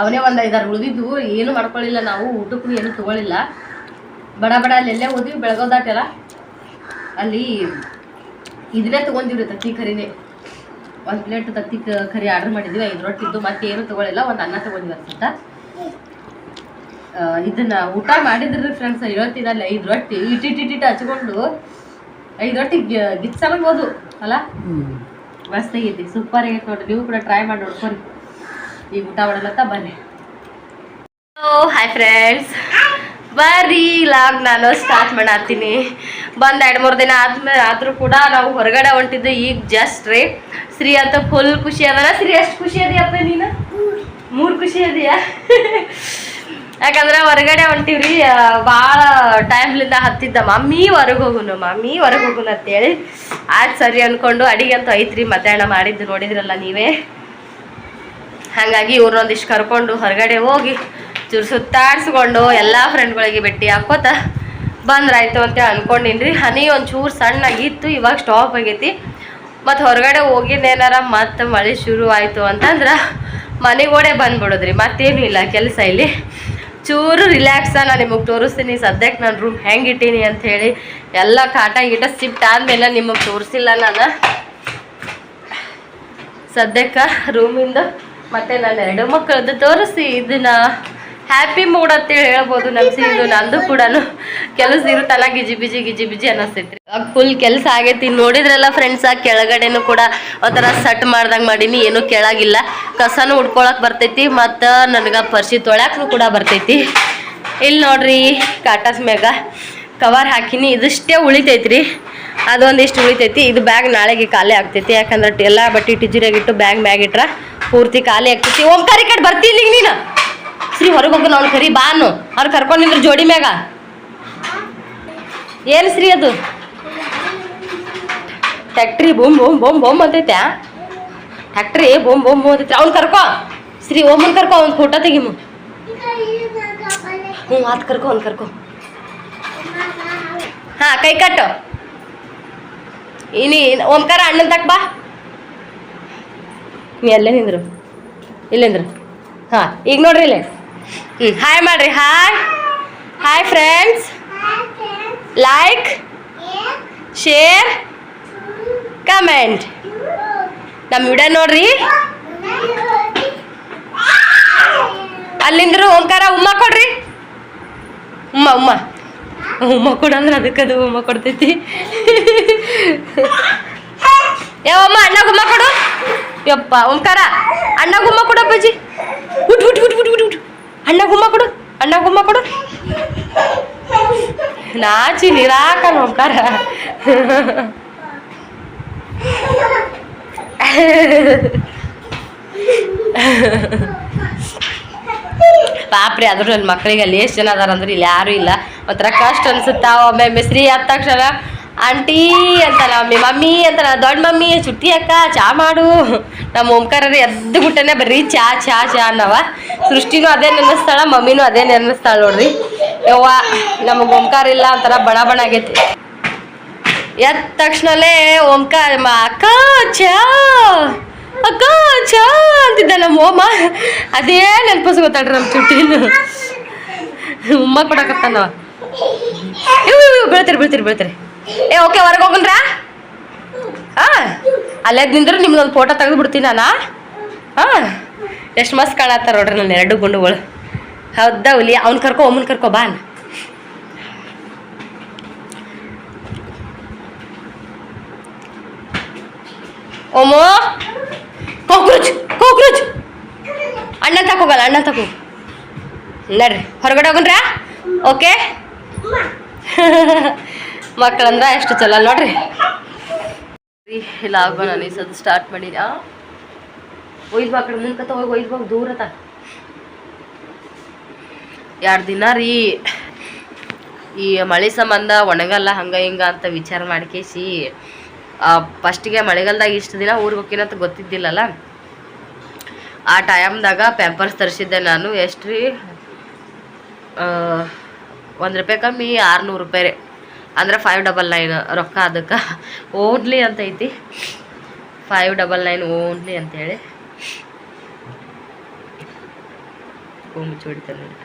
ಅವನೇ ಒಂದು ಐದಾರು ಉಳಿದಿದ್ದು, ಏನು ಮಾಡ್ಕೊಳ್ಳಿಲ್ಲ ನಾವು, ಊಟಕ್ಕೂ ಏನು ತಗೊಳ್ಳಿಲ್ಲ ಬಡ ಬಡ ಅಲ್ಲಿ ಎಲ್ಲೇ ಹೋದ್ವಿ ಬೆಳಗೋದಾಟೆಲ್ಲ ಅಲ್ಲಿ ಇದನ್ನೇ ತೊಗೊಂಡಿವ್ರಿ ತತ್ತಿ ಕರಿನೇ ಒಂದು ಪ್ಲೇಟ್ ತತ್ತಿ ಕರಿ ಆರ್ಡರ್ ಮಾಡಿದ್ವಿ, ಐದು ರೊಟ್ಟಿ ಇದ್ದು ಮತ್ತೆ ಏನು ತಗೊಳ್ಳಿಲ್ಲ ಒಂದು ಅನ್ನ ತೊಗೊಂಡಿವಿ ಅನ್ಸುತ್ತ. ಇದನ್ನ ಊಟ ಮಾಡಿದ್ರಿ ಫ್ರೆಂಡ್ಸ್ ಹೇಳ್ತೀನಲ್ಲ ಐದು ರೊಟ್ಟಿ ಇಟ್ಟಿಟ್ಟಿಟ್ಟು ಹಚ್ಕೊಂಡು, ಐದು ರೊಟ್ಟಿ ಗಿಚ್ಚಾಗ್ಬೋದು ಅಲ್ಲ? ಮಸ್ತ್ ಆಗೈತಿ ಸೂಪರ್ ಆಗಿತ್ತು ನೋಡ್ರಿ ನೀವು ಕೂಡ ಟ್ರೈ ಮಾಡಿ ನೋಡ್ಕೊಂಡು ಈಗ ಊಟ ಮಾಡಲತ್ತ ಬನ್ನಿ. ಹಾಯ್ ಫ್ರೆಂಡ್ಸ್ ಬರ್ರಿ ಲಾಗ್ ನಾನು ಸ್ಟಾರ್ಟ್ ಮಾಡತ್ತೀನಿ. ಬಂದು ಎರಡು ಮೂರು ದಿನ ಆದ್ಮೇಲೆ ಆದರೂ ಕೂಡ ನಾವು ಹೊರಗಡೆ ಹೊಂಟಿದ್ದು ಈಗ ಜಸ್ಟ್ ರೀ. ಶ್ರೀ ಅಂತ ಫುಲ್ ಖುಷಿ ಅದಲ್ಲ ಶ್ರೀ ಅಷ್ಟು ಖುಷಿ ಅದೆಯಪ್ಪ ನೀನು? ಮೂರು ಖುಷಿ ಅದೆಯಾ? ಯಾಕಂದ್ರೆ ಹೊರಗಡೆ ಹೊಂಟಿವ್ರಿ ಭಾಳ ಟೈಮ್ಲಿಂದ ಹತ್ತಿದ್ದ ಮಮ್ಮಿ ಹೊರಗೆ ಹೋಗುನು, ಮಮ್ಮಿ ಹೊರಗೆ ಹೋಗುನು ಅಂತೇಳಿ ಆಯ್ತು ಸರಿ ಅನ್ಕೊಂಡು ಅಡಿಗೆ ಅಂತ ಐತ್ರಿ ಮಧ್ಯಾಹ್ನ ಮಾಡಿದ್ದು ನೋಡಿದ್ರಲ್ಲ ನೀವೇ. ಹಾಗಾಗಿ ಇವ್ರನ್ನೊಂದಿಷ್ಟು ಕರ್ಕೊಂಡು ಹೊರಗಡೆ ಹೋಗಿ ಚೂರು ಸುತ್ತಾಡ್ಸ್ಕೊಂಡು ಎಲ್ಲ ಫ್ರೆಂಡ್ಗಳಿಗೆ ಭೇಟಿ ಹಾಕೋತ ಬಂದ್ರಾಯ್ತು ಅಂತ ಅನ್ಕೊಂಡಿನ್ರಿ. ಹನಿ ಒಂಚೂರು ಸಣ್ಣಾಗಿತ್ತು ಇವಾಗ ಸ್ಟಾಪ್ ಆಗೈತಿ. ಮತ್ತು ಹೊರಗಡೆ ಹೋಗಿದ್ದೇನಾರ ಮತ್ತೆ ಮಳೆ ಶುರು ಆಯಿತು ಅಂತಂದ್ರೆ ಮನೆಗೋಡೆ ಬಂದ್ಬಿಡೋದ್ರಿ, ಮತ್ತೇನು ಇಲ್ಲ ಕೆಲಸ ಇಲ್ಲಿ. ಚೂರು ರಿಲ್ಯಾಕ್ಸ ನಾನು ನಿಮಗೆ ತೋರಿಸ್ತೀನಿ. ಸದ್ಯಕ್ಕೆ ನಾನು ರೂಮ್ ಹೆಂಗೆ ಇಟ್ಟೀನಿ ಅಂತ ಹೇಳಿ ಎಲ್ಲ ಕಾಟ ಗೀಟ ಸಿಫ್ಟ್ ಆದಮೇಲೆ ನಿಮಗೆ ತೋರಿಸಿಲ್ಲ ನಾನು. ಸದ್ಯಕ್ಕೆ ರೂಮಿಂದ ಮತ್ತೆ ನಾನು ಎರಡು ಮಕ್ಕಳದ್ದು ತೋರಿಸಿ ಇದನ್ನ. ಹ್ಯಾಪಿ ಮೂಡ್ ಅಂತೇಳಿ ಹೇಳ್ಬೋದು. ನಮ್ಮ ಇದು ನಂದು ಕೂಡ ಕೆಲಸ ಇರುತ್ತಲ್ಲ, ಗಿಜಿ ಬಿಜಿ ಗಿಜಿ ಬಿಜಿ ಅನ್ನಿಸ್ತೈತ್ರಿ. ಫುಲ್ ಕೆಲಸ ಆಗೈತಿ. ನೋಡಿದ್ರಲ್ಲ ಫ್ರೆಂಡ್ಸ್ ಕೆಳಗಡೆನು ಕೂಡ ಒಂಥರ ಸಟ್ ಮಾಡ್ದಂಗೆ ಮಾಡೀನಿ. ಏನೂ ಕೆಳಗಿಲ್ಲ. ಕಸನೂ ಉಡ್ಕೊಳಕ್ ಬರ್ತೈತಿ ಮತ್ತು ನನಗೆ ಪರ್ಸಿ ತೊಳ್ಯಾಕನು ಕೂಡ ಬರ್ತೈತಿ. ಇಲ್ಲಿ ನೋಡ್ರಿ, ಕಾಟಸ್ ಮ್ಯಾಗ ಕವರ್ ಹಾಕಿನಿ. ಇದಿಷ್ಟೇ ಉಳಿತೈತ್ರಿ. ಅದೊಂದಿಷ್ಟು ಉಳಿತೈತಿ. ಇದು ಬ್ಯಾಗ್ ನಾಳೆಗೆ ಖಾಲಿ ಆಗ್ತೈತಿ. ಯಾಕಂದ್ರೆ ಎಲ್ಲ ಬಟ್ಟೆ ಟಿಜಿರಾಗಿಟ್ಟು ಬ್ಯಾಗ್ ಮ್ಯಾಗ ಇಟ್ರ ಪೂರ್ತಿ ಖಾಲಿ ಆಗ್ತೈತಿ. ಓಂಕಾರಿ ಕಡೆ ಈಗ ನೀನು. ಶ್ರೀ ಹೊರಗೆ ಹೋಗೋಣ ಅವ್ನು ಕರಿ ಬಾನು ಅವ್ರು ಕರ್ಕೊಂಡು ನಿಂದ್ರು ಜೋಡಿ ಮ್ಯಾಗ. ಏನು ಶ್ರೀ ಅದು? ಟ್ಯಾಕ್ಟ್ರಿ ಬೂಮ್ ಬೂಮ್, ಬೊಮ್ ಬೊಮ್ ಅಂತೈತೆ ಟ್ಯಾಕ್ಟ್ರಿ ಬೊಮ್ ಬೊಮ್ ಬೊಮ್ ಅಂತೈತೆ. ಅವ್ನು ಕರ್ಕೊ. ಶ್ರೀ ಓಮನ್ ಕರ್ಕೊ ಅವ್ನು ಫೋಟೋ ತೆಗಿಮು ಹ್ಞೂ, ಆತ್ ಕರ್ಕೊ, ಅವ್ನು ಕರ್ಕೊ. ಹಾಂ, ಕೈ ಕಟ್ಟು. ಇನಿ ಓಂಕಾರ ಅಣ್ಣನ ತಕ್ ಬಾ. ನೀ ಅಲ್ಲೇ ನಿಂದ್ರು. ಇಲ್ಲೇಂದ್ರು ಹಾಂ, ಈಗ ನೋಡ್ರಿ ಇಲ್ಲೇ. ಹ್ಞೂ ಹಾಯ್ ಮಾಡ್ರಿ, hi. Hi friends like share comment ನಮ್ಮ ವಿಡಿಯೋ ನೋಡ್ರಿ. ಅಲ್ಲಿಂದ್ರು ಓಂಕಾರ ಉಮ್ಮ ಕೊಡ್ರಿ. ಉಮ್ಮ ಉಮ್ಮ. ಉಮ್ಮ ಕೊಡಂದ್ರೆ ಅದಕ್ಕದು ಉಮ್ಮ ಕೊಡ್ತೈತಿ. ಯಾವಮ್ಮ ಅಣ್ಣ ಗುಮ್ಮ ಕೊಡು. ಯಪ್ಪ, ಓಂಕಾರ. ಅಣ್ಣ ಗುಮ್ಮ ಕೊಡು ಅಪ್ಪಾಜಿ. ಉಟ್ ಉಟ್ ಉಟ್ ಉಟ್ ಉಟ್ ಉಟ್. ಅಣ್ಣ ಗುಮ್ಮ ಕೊಡು, ಅಣ್ಣ ಗುಮ್ಮ ಕೊಡು. ನಾಚಿ ನಿರಾಕಾರ ಹೋಗ್ತಾರ ಪಾಪ್ರಿ, ಆದ್ರೂ ನನ್ನ ಮಕ್ಕಳಿಗೆ ಅಲ್ಲಿ ಎಷ್ಟು ಜನ ಅದಾರ ಅಂದ್ರೆ ಇಲ್ಲಿ ಯಾರು ಇಲ್ಲ. ಒಂಥರ ಕಷ್ಟ ಅನ್ಸುತ್ತಾ ಒಮ್ಮೆ ಮಿಸ್ರಿ ಆದ ತಕ್ಷಣ ಆಂಟಿ ಅಂತಲ್ಲ, ಮಮ್ಮಿ ಮಮ್ಮಿ ಅಂತಲ್ಲ, ದೊಡ್ಡ ಮಮ್ಮಿ ಚುಟ್ಟಿ ಅಕ್ಕ, ಚಾ ಮಾಡು. ನಮ್ಮ ಓಂಕಾರ ಎದ್ದು ಬಿಟ್ಟನೆ ಬರ್ರಿ, ಚಾ ಚಾ ಚಾ ಅನ್ನವ. ಸೃಷ್ಟಿನೂ ಅದೇ ನೆನೆಸ್ತಾಳ, ಮಮ್ಮಿನೂ ಅದೇ ನೆನೆಸ್ತಾಳ ನೋಡ್ರಿ. ಯವ್ವ, ನಮಗೆ ಓಂಕಾರ ಇಲ್ಲ ಒಂಥರ ಬಣ ಬಣ ಆಗೈತಿ. ಎದ್ದ ತಕ್ಷಣಲೇ ಓಂಕಾರ ಅಕ್ಕ, ಚಾ ಅಕ್ಕ, ಚಾ ಅಂತಿದ್ದ ನಮ್ಮ ಓಮ. ಅದೇ ನೆನಪಿಸ್ ಗೊತ್ತಾಡ್ರಿ ನಮ್ಮ ಚುಟ್ಟಿನ ಉಮ್ಮ ಕೊಡಕತ್ತಾನವ ಇವು ಬೀಳ್ತೀರಿ ಬೀಳ್ತೀರಿ ಬೀಳ್ತೀರಿ. ಏ ಓಕೆ ಹೊರಗೆ ಹೋಗಲ್ರ ಹಾ, ಅಲ್ಲೇ ನಿಂದ್ರೆ ನಿಮ್ದೊಂದು ಫೋಟೋ ತೆಗೆದು ಬಿಡ್ತೀನಿ ನಾನು? ಹಾಂ, ಎಷ್ಟು ಮಸ್ತ್ ಕಾಣತ್ತಾರ ನೋಡ್ರಿ ನನ್ನ ಎರಡು ಗುಂಡುಗಳು. ಹೌದಾ, ಹುಲಿ? ಅವ್ನು ಕರ್ಕೊ, ಒಮ್ಮನ್ ಕರ್ಕೊ, ಬಾ ಅನ್ನ. ಓಮೋ, ಕಾಕ್ರೋಚ್ ಕಾಕ್ರೋಚ್. ಅಣ್ಣ ತಕೋಗಲ್ಲ ಅಣ್ಣ ತಕೋ ನಡ್ರಿ, ಹೊರಗಡೆ ಹೋಗನ್ರ ಓಕೆ ಮಕ್ಕಳಂದ್ರ ಎಷ್ಟು ಚಲೋ ನೋಡ್ರಿ. ಇಲ್ಲ, ಆಗೋಣ ಅನಿಸೋದು ಸ್ಟಾರ್ಟ್ ಮಾಡಿ ಆ ಒಯ್ದು ಬಾ ಕಡೆ ಮುಂದ್ಕತ ಹೋಗಿ, ಒಯ್ದು ದೂರ ಎರಡು ದಿನ ರೀ. ಈ ಮಳೆ ಸಂಬಂಧ, ಒಣಗಲ್ಲ, ಹಂಗ ಹಿಂಗ ಅಂತ ವಿಚಾರ ಮಾಡ್ಕೇಸಿ ಫಸ್ಟಿಗೆ ಮಳೆಗಾಲದಾಗ ಇಷ್ಟು ದಿನ ಊರಿಗೆ ಅಂತ ಗೊತ್ತಿದ್ದಿಲ್ಲಲ್ಲ. ಆ ಟೈಮ್ದಾಗ ಪ್ಯಾಂಪರ್ಸ್ ತರಿಸಿದ್ದೆ ನಾನು, ಎಷ್ಟು ರೀ? ಒಂದು ರೂಪಾಯಿ ಕಮ್ಮಿ, ಆರುನೂರು ರೂಪಾಯಿ ಅಂದ್ರೆ ಫೈವ್ ಡಬಲ್ ನೈನ್ ರೊಕ್ಕ ಅದಕ್ಕೆ ಓನ್ಲಿ ಅಂತ ಐತಿ. ಫೈವ್ ಡಬಲ್ ನೈನ್ ಓನ್ಲಿ ಅಂತೇಳಿ ಮುಚ್ಚಿ ಹೊಡಿತಾನೆ ನೋಡಿ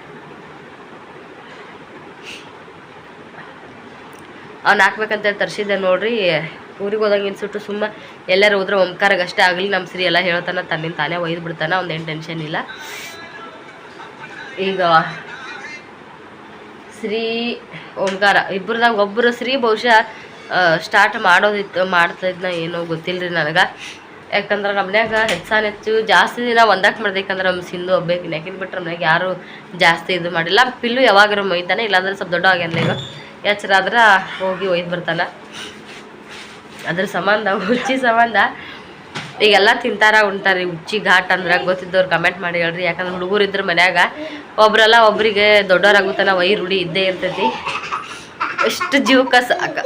ಅವ್ನು ಹಾಕ್ಬೇಕಂತೇಳಿ ತರಿಸಿದ್ದೆ ನೋಡ್ರಿ. ಊರಿಗೆ ಹೋದಂಗೆ ಇನ್ಸುಟ್ಟು ಸುಮ್ಮ ಎಲ್ಲರೂ ಹೋದ್ರೆ ಓಂಕಾರಾಗ ಅಷ್ಟೇ ಆಗಲಿ ನಮ್ಮ ಸಿರಿ ಎಲ್ಲ ಹೇಳ್ತಾನೆ ತನ್ನಿಂದ ತಾನೇ ಒಯ್ದು ಬಿಡ್ತಾನೆ ಅವ್ನೇನು ಟೆನ್ಷನ್ ಇಲ್ಲ. ಈಗ ಶ್ರೀ ಓಂಕಾರ. ಇಬ್ಬರದಾಗ ಒಬ್ಬರು ಶ್ರೀ ಬಹುಶಃ ಸ್ಟಾರ್ಟ್ ಮಾಡೋದಿತ್ತು, ಮಾಡ್ತಿದ್ನ ಏನೋ ಗೊತ್ತಿಲ್ಲ ರೀ ನನಗೆ. ಯಾಕಂದ್ರೆ ನಮ್ಮನ್ಯಾಗ ಹೆಚ್ಚಾನ ಹೆಚ್ಚು ಜಾಸ್ತಿ ದಿನ ಒಂದಕ್ಕೆ ಮಾಡ್ಬೇಕಂದ್ರೆ ನಮ್ಮ ಸಿಂಧು ಒಬ್ಬೇಕು ಯಾಕಿನ್ ಬಿಟ್ರೆ ನಮ್ಮನ್ಯಾಗ ಯಾರು ಜಾಸ್ತಿ ಇದು ಮಾಡಿಲ್ಲ. ಪಿಲ್ಲು ಯಾವಾಗಾರ ಮೈತಾನೆ ಇಲ್ಲಾಂದ್ರೆ ಸ್ವಲ್ಪ ದೊಡ್ಡ ಆಗ್ಯಾನ ಈಗ. ಎಚ್ಚರಾದ್ರೆ ಹೋಗಿ ಒಯ್ದು ಬರ್ತಾನೆ. ಅದ್ರ ಸಂಬಂಧ, ಹುಚ್ಚಿ ಸಂಬಂಧ ಈಗೆಲ್ಲ ತಿಂತಾರ ಉಣ್ತಾರೆ ರೀ ಹುಚ್ಚಿ ಘಾಟ್ ಅಂದ್ರೆ ಗೊತ್ತಿದ್ದವ್ರು ಕಮೆಂಟ್ ಮಾಡಿ ಹೇಳ್ರಿ. ಯಾಕಂದ್ರೆ ಹುಡುಗರು ಇದ್ರ ಮನ್ಯಾಗ ಒಬ್ರಲ್ಲ ಒಬ್ರಿಗೆ ದೊಡ್ಡವರಾಗುತ್ತಾನ ವೈ ರೂಢಿ ಇದ್ದೇ ಇರ್ತೈತಿ. ಎಷ್ಟು ಜೀವಕ್ಕೆ ಸಾಕ,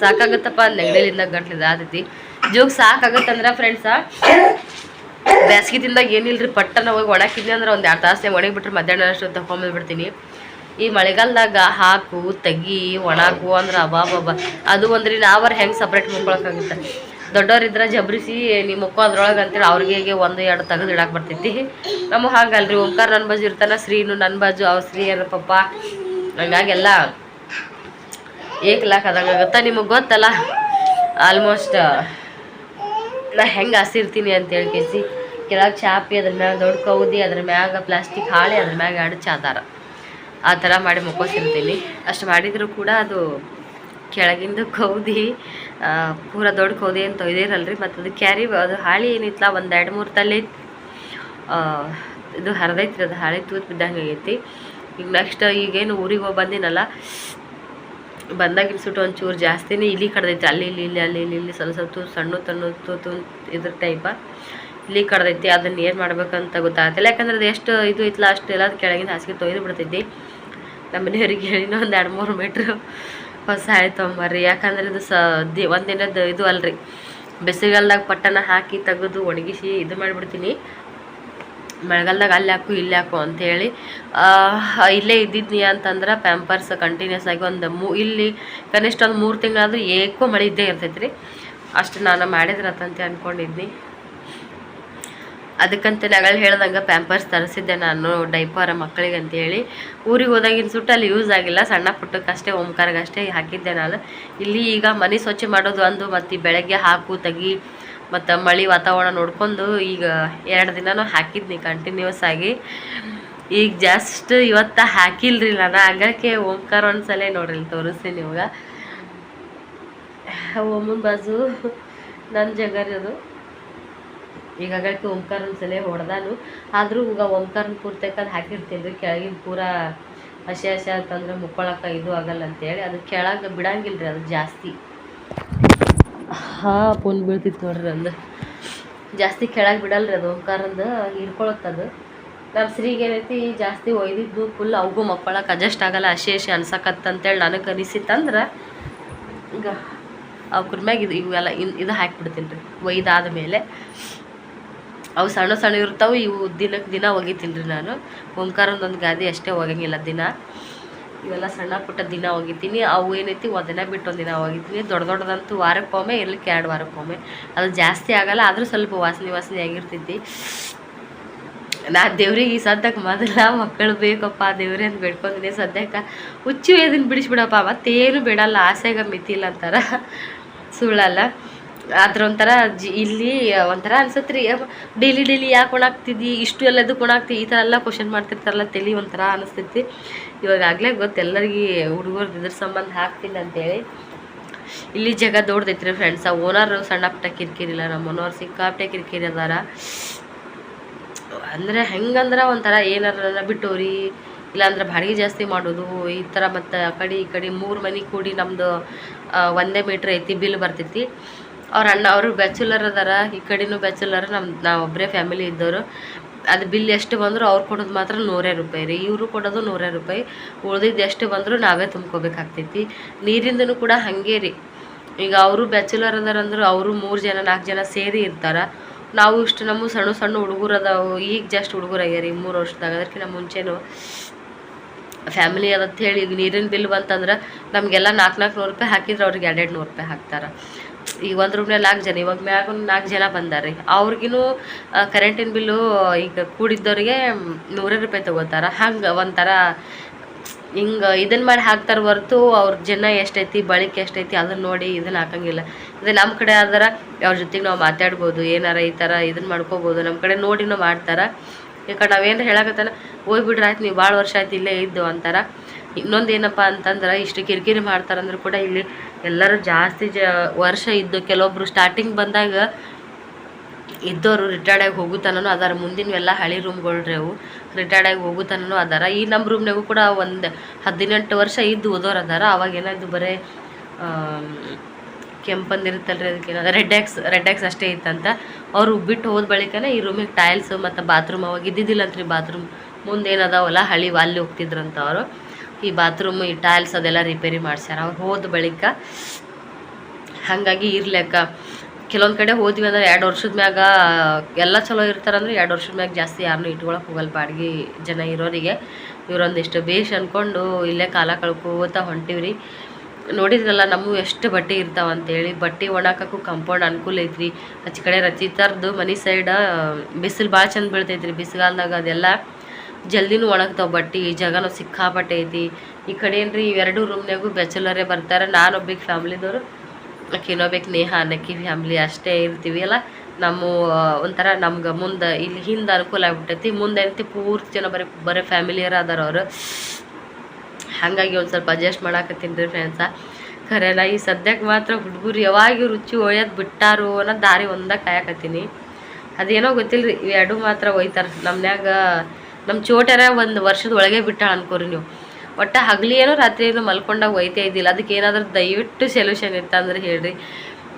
ಸಾಕಾಗತ್ತಪ್ಪ ನೆಗಡಿಲಿಂದ ಗಂಟ್ಲಿದ ಆತೈತಿ. ಜೀವಕ್ಕೆ ಸಾಕಾಗತ್ತಂದ್ರೆ ಫ್ರೆಂಡ್ಸ ಬೇಸಿಗೆ ತಿಂದಾಗ ಏನಿಲ್ರಿ, ಪಟ್ಟನ ಹೋಗಿ ಒಣಕಿದ್ನಿ ಅಂದ್ರೆ ಒಂದು ಎರಡು ತಾಸನೇ ಒಣಗಿ ಬಿಟ್ರೆ ಮಧ್ಯಾಹ್ನ ಅಷ್ಟು ತಗೊಂಬಂದ್ಬಿಡ್ತೀನಿ ಈ ಮಳೆಗಾಲದಾಗ ಹಾಕು, ತೆಗಿ ಒಣಾಕು ಅಂದ್ರೆ ಅಬಾಬಾಬ. ಅದು ಒಂದ್ರಿ ನಾವರ್ ಹೆಂಗೆ ಸಪ್ರೇಟ್ ಮುಕ್ಕೊಳಕ್ಕಾಗುತ್ತೆ ದೊಡ್ಡವ್ರಿದ್ರೆ ಜಬ್ರಿಸಿ ನಿಮ್ಮ ಮುಖ ಅದ್ರೊಳಗೆ ಅಂತೇಳಿ ಅವ್ರಿಗೆ ಒಂದು ಎರಡು ತೆಗೆದು ಇಡಕ್ಕೆ ಬರ್ತೈತಿ. ನಮಗೆ ಹಾಗಲ್ರಿ, ಓಂಕಾರ ನನ್ನ ಬಾಜು ಇರ್ತಾನೆ, ಶ್ರೀನು ನನ್ನ ಬಾಜು ಅವ್ರ ಶ್ರೀ ಏನ ಪಪ್ಪ ಹಂಗಾಗೆಲ್ಲ ಏಕ್ ಲಾಕ್ ಆದಂಗಾಗತ್ತೆ ನಿಮಗೆ ಗೊತ್ತಲ್ಲ ಆಲ್ಮೋಸ್ಟ್ ನಾ ಹೆಂಗೆ ಹಸಿರ್ತೀನಿ ಅಂತ ಹೇಳ್ಕೇಸಿ ಕೆಳಗೆ ಚಾಪಿ, ಅದ್ರ ಮ್ಯಾಗ ದೊಡ್ಡ ಕೌದಿ, ಅದ್ರ ಮ್ಯಾಗ ಪ್ಲಾಸ್ಟಿಕ್ ಹಾಳೆ, ಅದ್ರ ಮ್ಯಾಗ ಎರಡು ಚಾದಾರ. ಆ ಥರ ಮಾಡಿ ಮುಕ್ಕೋಸಿರ್ತೀನಿ. ಅಷ್ಟು ಮಾಡಿದರೂ ಕೂಡ ಅದು ಕೆಳಗಿಂದ ಕೌದಿ ಪೂರ ದೊಡ್ಡ ಕೌದಿ ಅಂತ ಒಯ್ದಿರಲ್ರಿ ಮತ್ತು ಅದು ಕ್ಯಾರಿ ಅದು ಹಾಳಿ ಏನಿತ್ತಲ್ಲ ಒಂದು ಎರಡು ಮೂರು ತಲೆ ಇದು ಹರಿದೈತ್ರಿ, ಅದು ಹಾಳಿ ತೂತ್ ಬಿದ್ದಂಗೆ ಆಗೈತಿ. ಈಗ ನೆಕ್ಸ್ಟ್ ಈಗೇನು ಊರಿಗೆ ಹೋಗಿ ಬಂದಿನಲ್ಲ ಬಂದಾಗ ಸುಟ್ಟು ಒಂಚೂರು ಜಾಸ್ತಿನೇ ಇಲ್ಲಿ ಕಡ್ದೈತಿ. ಅಲ್ಲಿ, ಇಲ್ಲಿ ಇಲ್ಲಿ, ಅಲ್ಲಿ, ಇಲ್ಲಿ ಇಲ್ಲಿ ಸ್ವಲ್ಪ ಸ್ವಲ್ಪ ಸಣ್ಣ ತಣ್ಣು ತೂತು ಇದ್ರ ಟೈಪ ಇಲ್ಲಿ ಕಡ್ದೈತಿ, ಅದನ್ನ ಏನು ಮಾಡ್ಬೇಕಂತ ಗೊತ್ತಾಗ್ತಿಲ್ಲ ಯಾಕಂದ್ರೆ ಅದು ಎಷ್ಟು ಇದು ಇತ್ತಲ್ಲ ಅಷ್ಟು ಎಲ್ಲ ಕೆಳಗಿನ ಹಾಸಿಗೆ ತೊಯ್ದು ಬಿಡ್ತೈತಿ. ನಮ್ಮ ಮನೆಯವ್ರಿಗೆ ಹೇಳಿನ ಒಂದು ಎರಡು ಮೂರು ಮೀಟ್ರ್ ಹೊಸ ಹಾಳೆ ತೊಗೊಂಬರ್ರಿ ಯಾಕಂದ್ರೆ ಇದು ಸ ದಿ ಒಂದಿನದ ಇದು ಅಲ್ರಿ. ಬಿಸಿಗಾಲ್ದಾಗ ಪಟ್ಟನ ಹಾಕಿ ತೆಗೆದು ಒಣಗಿಸಿ ಇದು ಮಾಡಿಬಿಡ್ತೀನಿ. ಮಳೆಗಾಲದಾಗ ಅಲ್ಲಿ ಹಾಕು, ಇಲ್ಲಿ ಹಾಕು ಅಂತೇಳಿ. ಇಲ್ಲೇ ಇದ್ದಿದ್ನಿ ಅಂತಂದ್ರೆ ಪ್ಯಾಂಪರ್ಸ್ ಕಂಟಿನ್ಯೂಸ್ ಆಗಿ ಒಂದು ಮೂ, ಇಲ್ಲಿ ಕನಿಷ್ಠ ಒಂದು ಮೂರು ತಿಂಗಳಾದರೂ ಏಕೋ ಮಳೆ ಇದ್ದೇ ಇರ್ತೈತೆ ರೀ ಅಷ್ಟು ನಾನು ಮಾಡಿದ್ರತ್ತಂತೆ ಅಂದ್ಕೊಂಡಿದ್ನಿ ಅದಕ್ಕಂತ ನಗಳು ಹೇಳ್ದಂಗೆ ಪ್ಯಾಂಪರ್ಸ್ ತರಿಸಿದ್ದೆ ನಾನು ಡೈಪರ್ ಮಕ್ಕಳಿಗೆ ಅಂತೇಳಿ ಊರಿಗೆ ಹೋದಾಗಿನ ಸುಟ್ಟು ಅಲ್ಲಿ ಯೂಸ್ ಆಗಿಲ್ಲ, ಸಣ್ಣ ಪುಟ್ಟಕ್ಕಷ್ಟೇ ಓಂಕಾರಗಷ್ಟೇ ಹಾಕಿದ್ದೆ ನಾನು. ಇಲ್ಲಿ ಈಗ ಮನೆ ಸ್ವಚ್ಛ ಮಾಡೋದು ಅಂದು ಮತ್ತು ಬೆಳಗ್ಗೆ ಹಾಕು, ತೆಗಿ, ಮತ್ತು ಮಳೆ ವಾತಾವರಣ ನೋಡ್ಕೊಂಡು ಈಗ ಎರಡು ದಿನನೂ ಹಾಕಿದ್ನಿ ಕಂಟಿನ್ಯೂಸ್ ಆಗಿ. ಈಗ ಜಸ್ಟ್ ಇವತ್ತು ಹಾಕಿಲ್ರಿ ನಾನು, ಹಂಗಕ್ಕೆ ಓಂಕಾರ ಒಂದ್ಸಲ ನೋಡ್ರಿ ತೋರಿಸ್ತೀನಿ ಇವಾಗ ಓಮನ್ ಬಾಜು ನನ್ನ ಜಗರಿ ಅದು ಈಗ ಆಗಕ್ಕೆ ಓಂಕಾರ ಒಂದ್ಸಲ ಹೊಡೆದಾನು. ಆದರೂ ಈಗ ಓಂಕಾರನ ಪೂರ್ತಕ್ಕದು ಹಾಕಿರ್ತೀನಿ ಕೆಳಗಿನ ಪೂರ ಹಸಿ ಹಸಿ ಅಂತಂದ್ರೆ ಮುಕ್ಕೊಳಕ್ಕೆ ಇದು ಆಗಲ್ಲ ಅಂತೇಳಿ ಅದು ಕೆಳಗೆ ಬಿಡಂಗಿಲ್ಲ ರೀ ಅದು ಜಾಸ್ತಿ. ಹಾಂ ಪೋನ್ ಬೀಳ್ತಿತ್ತು ನೋಡ್ರಿ ಅಂದ್ರೆ ಜಾಸ್ತಿ ಕೆಳಗೆ ಬಿಡಲ್ರಿ ಅದು ಓಂಕಾರಂದು ಹಿಡ್ಕೊಳತ್ತದು ನಮ್ಮ ಸ್ತ್ರೀಗೆ ಏನೈತಿ ಜಾಸ್ತಿ ಒಯ್ದಿದ್ದು ಫುಲ್ ಅವಗೂ ಮಕ್ಕಳಕ್ಕೆ ಅಡ್ಜಸ್ಟ್ ಆಗಲ್ಲ, ಹಸಿ ಹಸಿ ಅನ್ಸಕತ್ತಂತೇಳಿ ನನಗೆ ಅನಿಸಿತ್ತಂದ್ರೆ ಈಗ ಅವ್ರ ಮ್ಯಾಗ ಇದು ಇವೆಲ್ಲ ಇದು ಹಾಕಿಬಿಡ್ತೀನಿ ರೀ ಒಯ್ದಾದ ಮೇಲೆ ಅವು ಸಣ್ಣ ಸಣ್ಣ ಇರ್ತಾವೆ, ಇವು ದಿನಕ್ಕೆ ದಿನ ಒಗಿತೀನಿ ರೀ ನಾನು. ಒಂದು ಗಾದಿ ಅಷ್ಟೇ ಒಗಂಗಿಲ್ಲ ದಿನ. ಇವೆಲ್ಲ ಸಣ್ಣ ಪುಟ್ಟ ದಿನ ಒಗಿತೀನಿ. ಅವು ಏನೈತಿ, ಒಂದಿನ ಬಿಟ್ಟು ಒಂದಿನ ಒಗಿತೀನಿ. ದೊಡ್ಡ ದೊಡ್ಡದಂತೂ ವಾರಕ್ಕೊಮ್ಮೆ ಇರ್ಲಿಕ್ಕೆ ಎರಡು ವಾರಕ್ಕೊಮ್ಮೆ. ಅದು ಜಾಸ್ತಿ ಆಗಲ್ಲ, ಆದರೂ ಸ್ವಲ್ಪ ವಾಸನೆ ವಾಸನೆ ಆಗಿರ್ತೈತಿ. ನಾ ದೇವ್ರಿಗೆ ಈ ಸದ್ಯಕ್ಕೆ ಮೊದಲ ಮಕ್ಕಳು ಬೇಕಪ್ಪ, ದೇವ್ರೆ ಅಂತ ಬೇಡ್ಕೊಂಡಿನಿ ಸದ್ಯಕ್ಕೆ ಹುಚ್ಚು ಇದನ್ನು ಬಿಡಿಸ್ಬಿಡಪ್ಪ, ಮತ್ತೇನು ಬಿಡಲ್ಲ, ಆಸೆಗೆ ಮಿತಿಲ್ಲ ಅಂತಾರ. ಸುಳ್ಳಲ್ಲ. ಅದ್ರ ಒಂಥರ ಜಿ ಇಲ್ಲಿ ಒಂಥರ ಅನ್ಸುತ್ತೆ ರೀ ಡೈಲಿ ಡೈಲಿ ಯಾಕೆ ಒಣಾಗ್ತಿದ್ದಿ ಇಷ್ಟು ಎಲ್ಲದು ಒಣಾಗ್ತಿ ಈ ಥರ ಎಲ್ಲ ಕ್ವಶನ್ ಮಾಡ್ತಿರ್ತಾರಲ್ಲ ತಲೆ ಒಂಥರ ಅನಿಸ್ತೈತಿ. ಇವಾಗ ಆಗಲೇ ಗೊತ್ತು ಎಲ್ಲರಿಗೆ ಹುಡುಗರ್ದು ಇದ್ರ ಸಂಬಂಧ ಹಾಕ್ತೀನಿ ಅಂತೇಳಿ. ಇಲ್ಲಿ ಜಾಗ ರೀ ಫ್ರೆಂಡ್ಸ್ ಆ ಓನರ್ ಸಣ್ಣ ಪುಟ್ಟ ಕಿರಿಕಿರಿಲ್ಲ ನಮ್ಮ ಓನರ್ ಸಿಕ್ಕಾಪಟ್ಟೆ ಕಿರಿಕಿರಿ ಅದಾರ. ಅಂದರೆ ಹೆಂಗಂದ್ರೆ ಒಂಥರ ಏನಾರ ಬಿಟ್ಟೋರಿ, ಇಲ್ಲಾಂದ್ರೆ ಬಾಡಿಗೆ ಜಾಸ್ತಿ ಮಾಡೋದು, ಈ ಥರ ಮತ್ತು ಆ ಕಡೆ ಈ ಕಡೆ ಮೂರು ಮನೆ ಕೂಡಿ ನಮ್ಮದು ಒಂದೇ ಮೀಟ್ರ್ ಐತಿ ಬಿಲ್ ಬರ್ತೈತಿ. ಅವ್ರ ಅಣ್ಣ, ಅವರು ಬ್ಯಾಚುಲರ್ ಅದಾರ, ಈ ಕಡೆನೂ ಬ್ಯಾಚುಲರ್ ನಮ್ಮ ನಾವು ಒಬ್ಬರೇ ಫ್ಯಾಮಿಲಿ ಇದ್ದವರು. ಅದು ಬಿಲ್ ಎಷ್ಟು ಬಂದರೂ ಅವ್ರು ಕೊಡೋದು ಮಾತ್ರ ನೂರೇ ರೂಪಾಯಿ ರೀ. ಇವರು ಕೊಡೋದು ನೂರೇ ರೂಪಾಯಿ. ಉಳ್ದಿದ್ದು ಎಷ್ಟು ಬಂದರೂ ನಾವೇ ತುಂಬ್ಕೋಬೇಕಾಗ್ತೈತಿ. ನೀರಿಂದನೂ ಕೂಡ ಹಾಗೆ ರೀ. ಈಗ ಅವರು ಬ್ಯಾಚುಲರ್ ಅದಾರಂದ್ರೆ ಅವರು ಮೂರು ಜನ ನಾಲ್ಕು ಜನ ಸೇರಿ ಇರ್ತಾರೆ. ನಾವು ಇಷ್ಟು ನಮ್ಮ ಸಣ್ಣ ಸಣ್ಣ ಹುಡುಗರು ಅದಾವು. ಈಗ ಜಸ್ಟ್ ಹುಡುಗರಾಗ್ಯಾರ ಮೂರು ವರ್ಷದಾಗ. ಅದಕ್ಕಿಂತ ಮುಂಚೆನೂ ಫ್ಯಾಮಿಲಿ ಅದಂತ ಹೇಳಿ ಈಗ ನೀರಿನ ಬಿಲ್ ಬಂತಂದ್ರೆ ನಮಗೆಲ್ಲ ನಾಲ್ಕು ನಾಲ್ಕು ನೂರು ರೂಪಾಯಿ ಹಾಕಿದ್ರೆ ಅವ್ರಿಗೆ ಎರಡು ಎರಡು ನೂರು ರೂಪಾಯಿ ಹಾಕ್ತಾರೆ. ಈಗ ಒಂದು ರೂಮ್ನಲ್ಲಿ ನಾಲ್ಕು ಜನ, ಇವಾಗ ಮ್ಯಾಗೂ ನಾಲ್ಕು ಜನ ಬಂದಾರೆ. ಅವ್ರಿಗೂ ಕರೆಂಟಿನ ಬಿಲ್ಲು ಈಗ ಕೂಡಿದ್ದವ್ರಿಗೆ ನೂರೇ ರೂಪಾಯಿ ತೊಗೋತಾರೆ. ಹಂಗೆ ಒಂಥರ, ಹಿಂಗೆ ಇದನ್ನು ಮಾಡಿ ಹಾಕ್ತಾರೆ ಹೊರ್ತು ಅವ್ರ ಜನ ಎಷ್ಟೈತಿ, ಬಳಕೆ ಎಷ್ಟೈತಿ ಅದನ್ನು ನೋಡಿ ಇದನ್ನು ಹಾಕಂಗಿಲ್ಲ. ಇದು ನಮ್ಮ ಕಡೆ ಆದ್ರೆ ಅವ್ರ ಜೊತೆಗೆ ನಾವು ಮಾತಾಡ್ಬೋದು, ಏನಾರ ಈ ಥರ ಇದನ್ನು ಮಾಡ್ಕೋಬೋದು ನಮ್ಮ ಕಡೆ ನೋಡಿನೂ ಮಾಡ್ತಾರೆ. ಯಾಕಂದ್ರೆ ನಾವೇನು ಹೇಳಕತ್ತಲ್ಲ ಹೋಗ್ಬಿಡ್ರಿ ಆಯ್ತು, ನೀವು ಭಾಳ ವರ್ಷ ಆಯ್ತು ಇಲ್ಲೇ ಇದ್ದು ಅಂತಾರ. ಇನ್ನೊಂದು ಏನಪ್ಪ ಅಂತಂದ್ರೆ ಇಷ್ಟು ಕಿರಿಕಿರಿ ಮಾಡ್ತಾರಂದ್ರೆ ಕೂಡ ಇಲ್ಲಿ ಎಲ್ಲರೂ ಜಾಸ್ತಿ ಜ ವರ್ಷ ಇದ್ದು ಕೆಲವೊಬ್ರು ಸ್ಟಾರ್ಟಿಂಗ್ ಬಂದಾಗ ಇದ್ದವರು ರಿಟೈರ್ಡ್ ಆಗಿ ಹೋಗುತ್ತಾನೂ ಮುಂದಿನ ಮುಂದಿನವೆಲ್ಲ ಹಳಿ ರೂಮ್ಗಳ್ರಿ ಅವು ರಿಟೈರ್ಡಾಗಿ ಹೋಗುತ್ತಾನೂ ಅದಾರ. ಈ ನಮ್ಮ ರೂಮ್ನಾಗೂ ಕೂಡ ಒಂದು ಹದಿನೆಂಟು ವರ್ಷ ಇದ್ದು ಓದೋರು ಅದಾರ. ಅವಾಗ ಏನಾಯ್ತು ಬರೇ ಕೆಂಪಂದಿರುತ್ತಲ್ರಿ ಅದಕ್ಕೆ ರೆಡ್ ಎಕ್ಸ್ ರೆಡ್ ಎಕ್ಸ್ ಅಷ್ಟೇ ಇತ್ತಂತ. ಅವರು ಬಿಟ್ಟು ಹೋದ ಬಳಿಕನೇ ಈ ರೂಮಿಗೆ ಟೈಲ್ಸ್ ಮತ್ತು ಬಾತ್ರೂಮ್ ಅವಾಗ ಇದ್ದಿದ್ದಿಲ್ಲಂತ್ರಿ ಬಾತ್ರೂಮ್ ಮುಂದೆ ಏನದಾವಲ್ಲ ಹಳಿ ಅಲ್ಲಿ ಹೋಗ್ತಿದ್ರಂತ ಅವರು. ಈ ಬಾತ್ರೂಮ್, ಈ ಟೈಲ್ಸ್ ಅದೆಲ್ಲ ರಿಪೇರಿ ಮಾಡ್ಸ್ಯಾರ. ಅವ್ರು ಹೋದ ಬಳಿಕ ಹಾಗಾಗಿ ಇರ್ಲೆಕ್ಕ. ಕೆಲವೊಂದು ಕಡೆ ಹೋದ್ವಿ ಅಂದ್ರೆ ಎರಡು ವರ್ಷದ ಮ್ಯಾಗ ಎಲ್ಲ ಚಲೋ ಇರ್ತಾರಂದ್ರೆ ಎರಡು ವರ್ಷದ ಮ್ಯಾಗ ಜಾಸ್ತಿ ಯಾರನ್ನೂ ಇಟ್ಕೊಳಕ್ಕೆ ಹೋಗಲ್ಲ ಬಾಡಿಗೆ ಜನ ಇರೋರಿಗೆ. ಇವರೊಂದಿಷ್ಟು ಬೇಷ್ ಅಂದ್ಕೊಂಡು ಇಲ್ಲೇ ಕಾಲ ಕಳ್ಕೋತ ಹೊಂಟಿವ್ರಿ ನೋಡಿದ್ರಲ್ಲ ನಮ್ಮವು ಎಷ್ಟು ಬಟ್ಟೆ ಇರ್ತಾವ ಅಂತೇಳಿ. ಬಟ್ಟೆ ಒಣಾಕಕ್ಕೂ ಕಂಪೌಂಡ್ ಅನುಕೂಲ ಐತ್ರಿ. ಹಚ್ಚ ಕಡೆ ರಚಿತಾರ್ದು ಮನೆ ಸೈಡ ಬಿಸಿಲು ಭಾಳ ಚಂದ ಬೀಳ್ತೈತ್ರಿ ಬಿಸಿಗಾಲ್ದಾಗ ಅದೆಲ್ಲ. ಜಲ್ದಿನೂ ಒಣಗ್ತಾವ ಬಟ್ಟೆ ಜಗನೂ ಸಿಕ್ಕಾಪಟ್ಟೆ ಐತಿ. ಈ ಕಡೆ ಏನ್ರಿ ಇವೆರಡು ರೂಮ್ನಾಗೂ ಬ್ಯಾಚುಲರೇ ಬರ್ತಾರೆ. ನಾನೊಬ್ಬಿಗೆ ಫ್ಯಾಮ್ಲಿದವರು ಆಕೆ ಇನ್ನೊಬ್ಬಕ್ಕೆ ನೇಹ ಅನ್ನಕ್ಕಿ ಫ್ಯಾಮ್ಲಿ ಅಷ್ಟೇ ಇರ್ತೀವಿ ಅಲ್ಲ. ನಮ್ಮ ಒಂಥರ ನಮ್ಗೆ ಮುಂದೆ, ಇಲ್ಲಿ ಹಿಂದೆ ಅನುಕೂಲ ಆಗ್ಬಿಟ್ಟೈತಿ. ಮುಂದೆ ಅಂತಿ ಪೂರ್ತಿ ಜನ ಬರೀ ಬರೀ ಫ್ಯಾಮಿಲಿಯರ್ ಅದಾರ ಅವರು. ಹಾಗಾಗಿ ಒಂದು ಸ್ವಲ್ಪ ಅಡ್ಜಸ್ಟ್ ಮಾಡಾಕತ್ತೀನಿ ರೀ ಫ್ರೆಂಡ್ಸ ಖರೇನ, ಈ ಸದ್ಯಕ್ಕೆ ಮಾತ್ರ ಹುಡುಗರು ಯಾವಾಗ ರುಚಿ ಒಯ್ಯೋದು ಬಿಟ್ಟಾರು ಅನ್ನೋ ದಾರಿ ಒಂದ ಕಾಯಕತ್ತೀನಿ. ಅದೇನೋ ಗೊತ್ತಿಲ್ಲ ರೀ ಇವೆರಡು ಮಾತ್ರ ಒಯ್ತಾರೆ. ನಮ್ಮನ್ಯಾಗ ನಮ್ಮ ಚೋಟ್ಯಾರ ಒಂದು ವರ್ಷದ ಒಳಗೆ ಬಿಟ್ಟಾಳ ಅನ್ಕೋರಿ ನೀವು. ಒಟ್ಟು ಹಗಲಿ ಏನೋ ರಾತ್ರಿ ಏನೋ ಮಲ್ಕೊಂಡಾಗ ಒಯ್ತೇ ಇದ್ದಿಲ್ಲ. ಅದಕ್ಕೆ ಏನಾದರೂ ದಯವಿಟ್ಟು ಸೊಲ್ಯೂಷನ್ ಇತ್ತಂದ್ರೆ ಹೇಳ್ರಿ.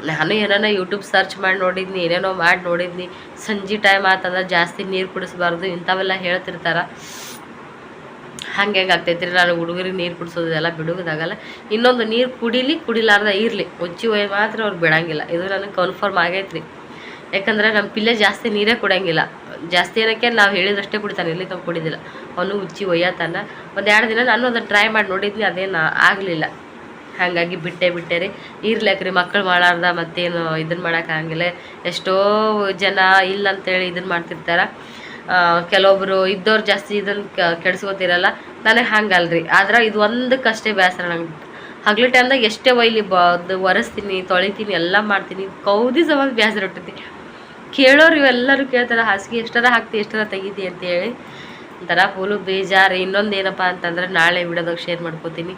ನಾನು ಏನಾನ ಯೂಟ್ಯೂಬ್ ಸರ್ಚ್ ಮಾಡಿ ನೋಡಿದ್ನಿ, ಏನೇನೋ ಮಾಡಿ ನೋಡಿದ್ನಿ. ಸಂಜೆ ಟೈಮ್ ಆತಂದ್ರೆ ಜಾಸ್ತಿ ನೀರು ಕುಡಿಸ್ಬಾರ್ದು, ಇಂಥವೆಲ್ಲ ಹೇಳ್ತಿರ್ತಾರ. ಹಂಗೆ ಹೆಂಗೆ ಆಗ್ತೈತಿ ರೀ ನಾನು ಹುಡುಗರಿಗೆ ನೀರು ಕುಡಿಸೋದು ಎಲ್ಲ ಬಿಡುವುದಾಗಲ್ಲ ಇನ್ನೊಂದು ನೀರು ಕುಡಿಲಿ ಕುಡಿಲಾರ್ದ ಇರಲಿ. ಒಚ್ಚಿ ಒಯ್ಯ ಮಾತ್ರ ಅವ್ರು ಬಿಡೋಂಗಿಲ್ಲ. ಇದು ನನಗೆ ಕನ್ಫರ್ಮ್ ಆಗೈತೆ ರೀ ಯಾಕಂದ್ರೆ ನಮ್ಮ ಪಿಲ್ಲೆ ಜಾಸ್ತಿ ನೀರೇ ಕುಡಿಯಂಗಿಲ್ಲ. ಜಾಸ್ತಿ ಏನಕ್ಕೆ ನಾವು ಹೇಳಿದ್ರಷ್ಟೇ ಕುಡಿತಾನೆ ಇಲ್ಲಿ ತಂದು ಕುಡಿದಿಲ್ಲ. ಅವನು ಉಚ್ಚಿ ಒಯ್ಯತಾನ. ಒಂದು ಎರಡು ದಿನ ನಾನು ಅದನ್ನು ಟ್ರೈ ಮಾಡಿ ನೋಡಿದ್ನಿ ಅದೇನು ಆಗಲಿಲ್ಲ. ಹಾಗಾಗಿ ಬಿಟ್ಟೆ ಬಿಟ್ಟೆ ರೀ. ಇರ್ಲಾಕ್ರಿ ಮಕ್ಕಳು ಮಾಡಾರ್ದ ಮತ್ತೇನು ಇದನ್ನು ಮಾಡೋಕ್ಕಾಗಂಗಿಲ್ಲ ಎಷ್ಟೋ ಜನ ಇಲ್ಲ ಅಂತೇಳಿ ಇದನ್ನು ಮಾಡ್ತಿರ್ತಾರೆ. ಕೆಲವೊಬ್ರು ಇದ್ದವ್ರು ಜಾಸ್ತಿ ಇದನ್ನು ಕೆಡ್ಸ್ಕೊತಿರಲ್ಲ, ನನಗೆ ಹಂಗಲ್ರಿ. ಆದ್ರೆ ಇದು ಒಂದಕ್ಕಷ್ಟೇ ಬೇಸರ ನಂಗೆ ಹಗ್ಲು ಟೈಮ್ದಾಗ ಎಷ್ಟೇ ಒಯ್ಲಿ ಬ ಒರೆಸ್ತೀನಿ, ತೊಳಿತೀನಿ, ಎಲ್ಲ ಮಾಡ್ತೀನಿ, ಕೌದಿ ಸಮಾಜ ಬೇಸರ ಹೊಟ್ಟೈತಿ ಕೇಳೋರು ಇವೆಲ್ಲರೂ ಕೇಳ್ತಾರೆ, ಹಾಸಿಗೆ ಎಷ್ಟರ ಹಾಕ್ತಿ, ಎಷ್ಟರ ತೆಗಿತಿ ಅಂತೇಳಿ ಒಂಥರ ಫುಲ್ಲು ಬೇಜಾರು. ಇನ್ನೊಂದು ಏನಪ್ಪ ಅಂತಂದ್ರೆ ನಾಳೆ ವಿಡಿಯೋದಾಗ ಶೇರ್ ಮಾಡ್ಕೋತೀನಿ.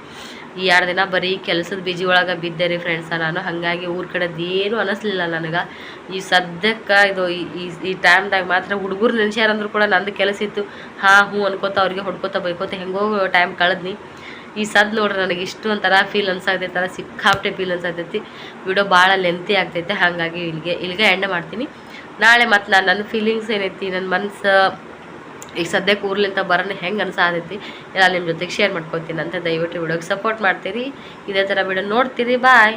ಈ ಎರಡು ದಿನ ಬರೀ ಕೆಲಸದ ಬಿಜಿ ಒಳಗೆ ಬಿದ್ದೆ ರೀ ಫ್ರೆಂಡ್ಸ ನಾನು. ಹಾಗಾಗಿ ಊರ ಕಡೆದು ಏನೂ ಅನ್ನಿಸ್ಲಿಲ್ಲ ನನಗೆ. ಈ ಸದ್ಯಕ್ಕೆ ಇದು ಈ- ಈ ಈ ಟೈಮ್ದಾಗ ಮಾತ್ರ ಹುಡುಗರು ನೆನ್ಸ್ಯಾರಂದ್ರೂ ಕೂಡ ನಂದು ಕೆಲಸ ಇತ್ತು. ಹಾಂ, ಹ್ಞೂ ಅನ್ಕೋತ ಅವ್ರಿಗೆ ಹೊಡ್ಕೋತ ಬೈಕೋತ ಹೆಂಗೋ ಟೈಮ್ ಕಳೆದ್ನಿ. ಈ ಸದ್ ನೋಡ್ರಿ ನನಗೆ ಇಷ್ಟು ಒಂಥರ ಫೀಲ್ ಅನ್ಸಾಗ್ತೈತಲ್ಲ ಸಿಕ್ಕಾಪಟ್ಟೆ ಫೀಲ್ ಅನ್ಸಾಗ್ತೈತಿ. ವಿಡಿಯೋ ಭಾಳ ಲೆಂತಿ ಆಗ್ತೈತೆ. ಹಾಗಾಗಿ ಇಲ್ಲಿಗೆ ಇಲ್ಲಿಗೆ ಎಂಡ್ ಮಾಡ್ತೀನಿ. ನಾಳೆ ಮತ್ತು ನಾನು ನನ್ನ ಫೀಲಿಂಗ್ಸ್ ಏನೈತಿ ನನ್ನ ಮನಸ್ಸು ಈಗ ಸದ್ಯಕ್ಕೆ ಊರ್ಲಿಂತ ಬರೋಣ ಹೆಂಗೆ ಅನ್ಸಾತೈತಿ, ಎಲ್ಲ ನಿಮ್ಮ ಜೊತೆಗೆ ಶೇರ್ ಮಾಡ್ಕೊತೀನಿ. ಅಂತ ದಯವಿಟ್ಟು ವಿಡಿಯೋಗೆ ಸಪೋರ್ಟ್ ಮಾಡ್ತೀರಿ. ಇದೇ ಥರ ವಿಡಿಯೋ ನೋಡ್ತೀರಿ. ಬಾಯ್